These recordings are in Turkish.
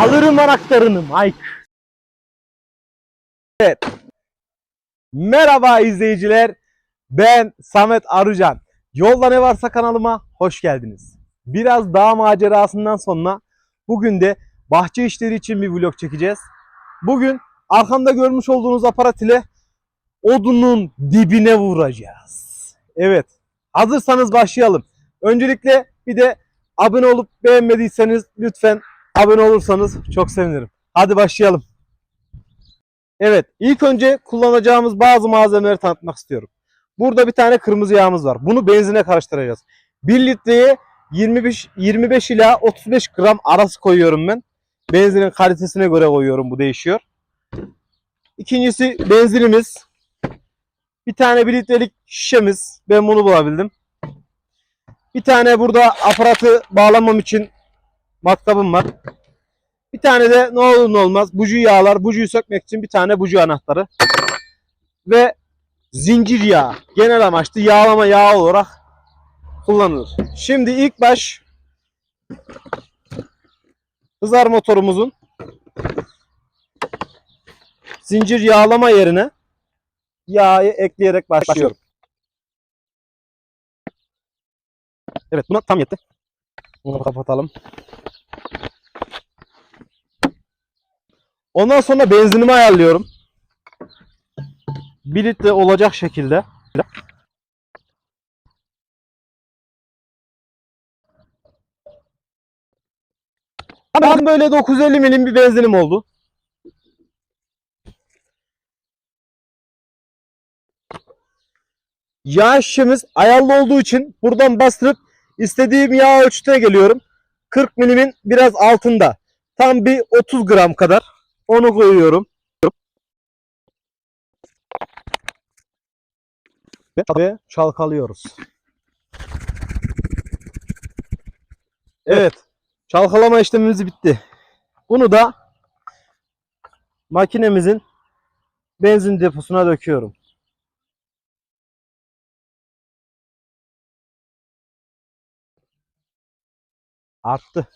Alırım anahtarını Mike. Evet. Merhaba izleyiciler. Ben Samet Arıcan. Yolda ne varsa kanalıma hoş geldiniz. Biraz dağ macerasından sonra bugün de bahçe işleri için bir vlog çekeceğiz. Bugün arkamda görmüş olduğunuz aparat ile odunun dibine vuracağız. Evet. Hazırsanız başlayalım. Öncelikle bir de abone olup beğenmediyseniz lütfen abone olursanız çok sevinirim. Hadi başlayalım. Evet, ilk önce kullanacağımız bazı malzemeleri tanıtmak istiyorum. Burada bir tane kırmızı yağımız var. Bunu benzine karıştıracağız. 1 litreye 25 25 ila 35 gram arası koyuyorum ben. Benzinin kalitesine göre koyuyorum. Bu değişiyor. İkincisi benzinimiz. Bir tane 1 litrelik şişemiz. Ben bunu bulabildim. Bir tane burada aparatı bağlamam için matkabım var. Bir tane de ne olur ne olmaz buji yağlar. Bujiyi sökmek için bir tane buji anahtarı. Ve zincir yağı. Genel amaçlı yağlama yağı olarak kullanılır. Şimdi ilk baş hızar motorumuzun zincir yağlama yerine yağı ekleyerek başlıyorum. Evet buna tam yetti. Bunu kapatalım. Ondan sonra benzinimi ayarlıyorum. 1 litre olacak şekilde. Ben böyle 950 milim bir benzinim oldu. Yağ şişemiz ayarlı olduğu için buradan bastırıp istediğim yağ ölçütüne geliyorum. 40 milimin biraz altında. Tam bir 30 gram kadar. Onu koyuyorum. Ve çalkalıyoruz. Evet. Çalkalama işlemimiz bitti. Bunu da makinemizin benzin deposuna döküyorum. Arttı.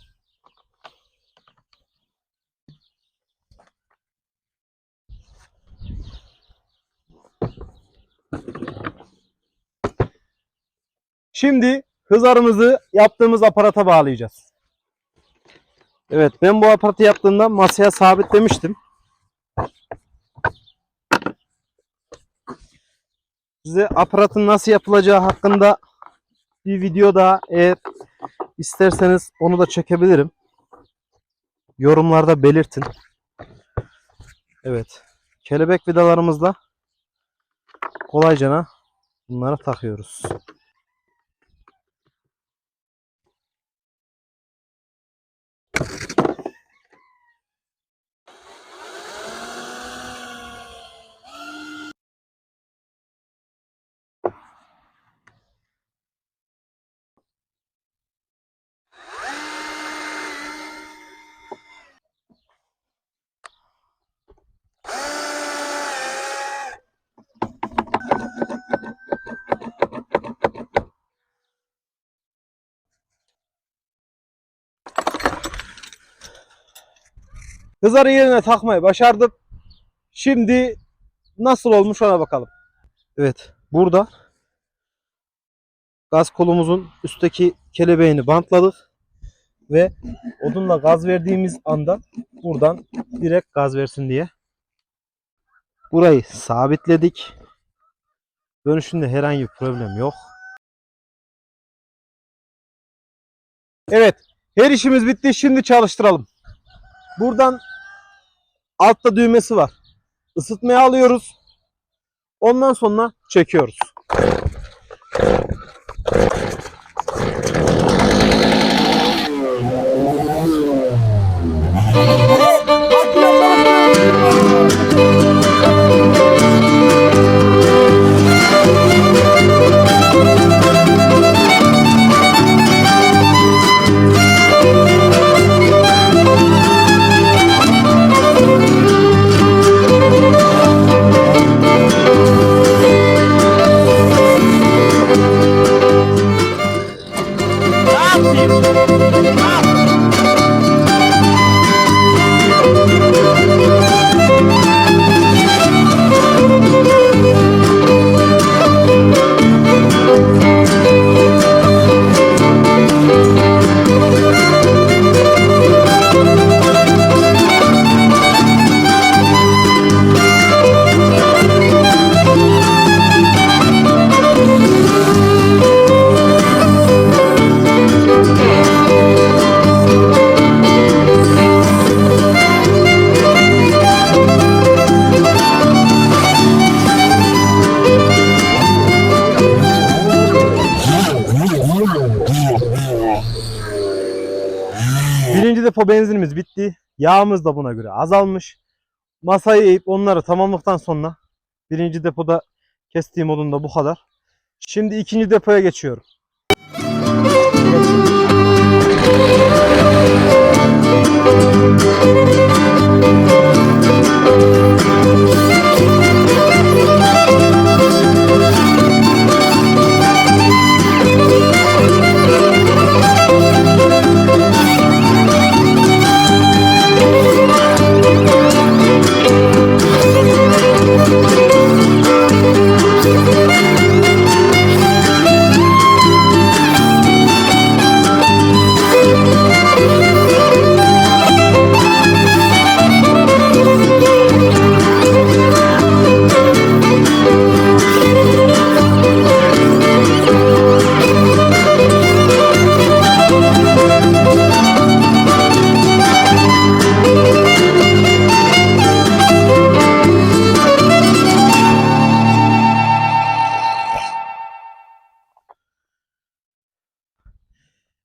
Şimdi hızarımızı yaptığımız aparata bağlayacağız. Evet ben bu aparatı yaptığımda masaya sabitlemiştim. Size aparatın nasıl yapılacağı hakkında bir video daha eğer isterseniz onu da çekebilirim. Yorumlarda belirtin. Evet. Kelebek vidalarımızla kolaycana bunları takıyoruz. Hızarı yerine takmayı başardım. Şimdi nasıl olmuş ona bakalım. Evet burada gaz kolumuzun üstteki kelebeğini bantladık. Ve odunla gaz verdiğimiz anda buradan direkt gaz versin diye. Burayı sabitledik. Dönüşünde herhangi bir problem yok. Evet. Her işimiz bitti. Şimdi çalıştıralım. Buradan altta düğmesi var. Isıtmaya alıyoruz. Ondan sonra çekiyoruz. Birinci depo benzinimiz bitti. Yağımız da buna göre azalmış. Masayı eğip onları tamamladıktan sonra birinci depoda kestiğim odun da bu kadar. Şimdi ikinci depoya geçiyorum. Geçin.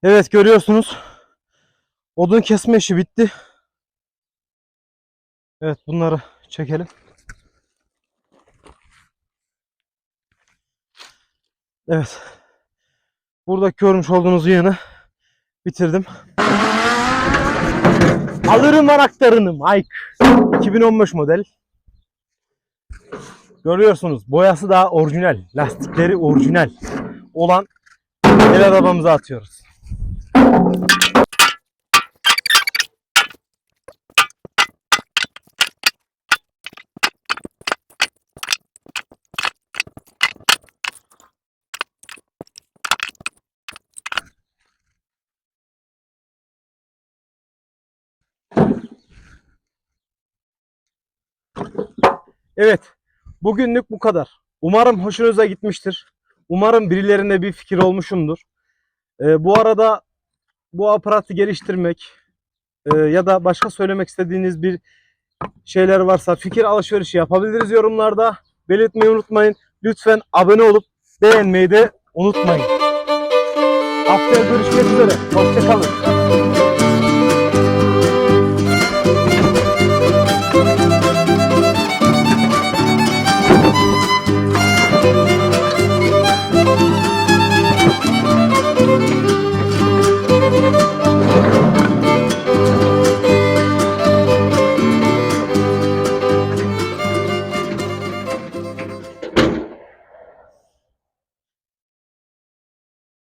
Evet görüyorsunuz. Odun kesme işi bitti. Evet bunları çekelim. Evet. Burada görmüş olduğunuz yığını bitirdim. Alırım anahtarını Mike. 2015 model. Görüyorsunuz boyası da orijinal. Lastikleri orijinal olan el arabamıza atıyoruz. Evet. Bugünlük bu kadar. Umarım hoşunuza gitmiştir. Umarım birilerine bir fikir olmuşumdur. Ee, bu arada bu aparatı geliştirmek e, ya da başka söylemek istediğiniz bir şeyler varsa fikir alışverişi yapabiliriz yorumlarda. Belirtmeyi unutmayın. Lütfen abone olup beğenmeyi de unutmayın. Haftaya görüşmek üzere. Hoşçakalın.